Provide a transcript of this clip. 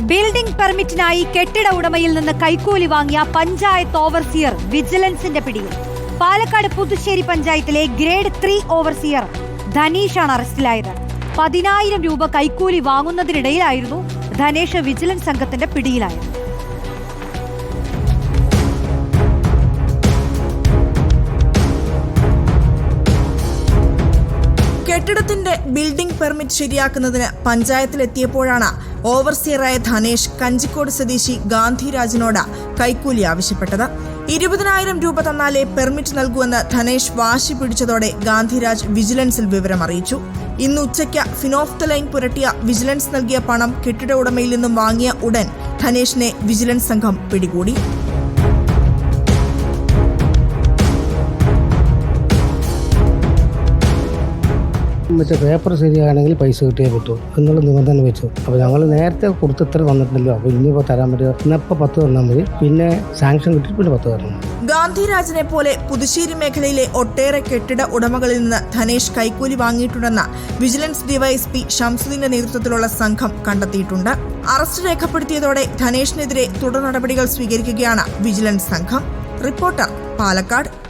Building പെർമിറ്റിനായി കെട്ടിട ഉടമയിൽ നിന്ന് കൈക്കൂലി വാങ്ങിയ പഞ്ചായത്ത് ഓവർസിയർ വിജിലൻസിന്റെ പിടിയിൽ. പാലക്കാട് പുതുശ്ശേരി പഞ്ചായത്തിലെ ഗ്രേഡ് ത്രീ ഓവർസിയർ ധനീഷാണ് അറസ്റ്റിലായത്. പതിനായിരം രൂപ കൈക്കൂലി വാങ്ങുന്നതിനിടയിലായിരുന്നു ധനേഷ് വിജിലൻസ് സംഘത്തിന്റെ പിടിയിലായത്. കെട്ടിടത്തിന്റെ ബിൽഡിംഗ് പെർമിറ്റ് ശരിയാക്കുന്നതിന് പഞ്ചായത്തിലെത്തിയപ്പോഴാണ് ഓവർസിയറായ ധനേഷ് കഞ്ചിക്കോട് സ്വദേശി ഗാന്ധിരാജിനോട് കൈക്കൂലി ആവശ്യപ്പെട്ടത്. ഇരുപതിനായിരം രൂപ തന്നാലേ പെർമിറ്റ് നൽകുമെന്ന് ധനേഷ് വാശി പിടിച്ചതോടെ ഗാന്ധിരാജ് വിജിലൻസിൽ വിവരം അറിയിച്ചു. ഇന്ന് ഉച്ചയ്ക്ക് ഫിനോഫ്തലൈൻ പുരട്ടിയ വിജിലൻസ് നൽകിയ പണം കെട്ടിട ഉടമയിൽ നിന്നും വാങ്ങിയ ഉടൻ ധനേഷിനെ വിജിലൻസ് സംഘം പിടികൂടി. മറ്റേ പേപ്പർ ശരിയാണെങ്കിൽ പൈസ കിട്ടിയേ പറ്റൂ എന്നുള്ള നിബന്ധന വെച്ചു. അപ്പോൾ ഞങ്ങൾ നേരത്തെ കൊടുത്ത് ഇത്ര തന്നിട്ടില്ലല്ലോ. അപ്പോൾ ഇനിയിപ്പോൾ തരാൻ പറ്റുമോ? ഇന്നിപ്പൊ പത്ത് തന്നാൽ മതി. പിന്നെ സാങ്ഷൻ കിട്ടിയിട്ട് പിന്നെ പത്ത് തരണം. ഗാന്ധിരാജനെ പോലെ പുതുശ്ശേരി മേഖലയിലെ ഒട്ടേറെ കെട്ടിട ഉടമകളിൽ നിന്ന് ധനേഷ് കൈക്കൂലി വാങ്ങിയിട്ടുണ്ടെന്ന വിജിലൻസ് ഡിവൈഎസ്പി ഷംസുദ്ദീന്റെ നേതൃത്വത്തിലുള്ള സംഘം കണ്ടെത്തിയിട്ടുണ്ട്. അറസ്റ്റ് രേഖപ്പെടുത്തിയതോടെ ധനേഷിനെതിരെ തുടർ നടപടികൾ സ്വീകരിക്കുകയാണ് വിജിലൻസ് സംഘം. റിപ്പോർട്ടർ പാലക്കാട്.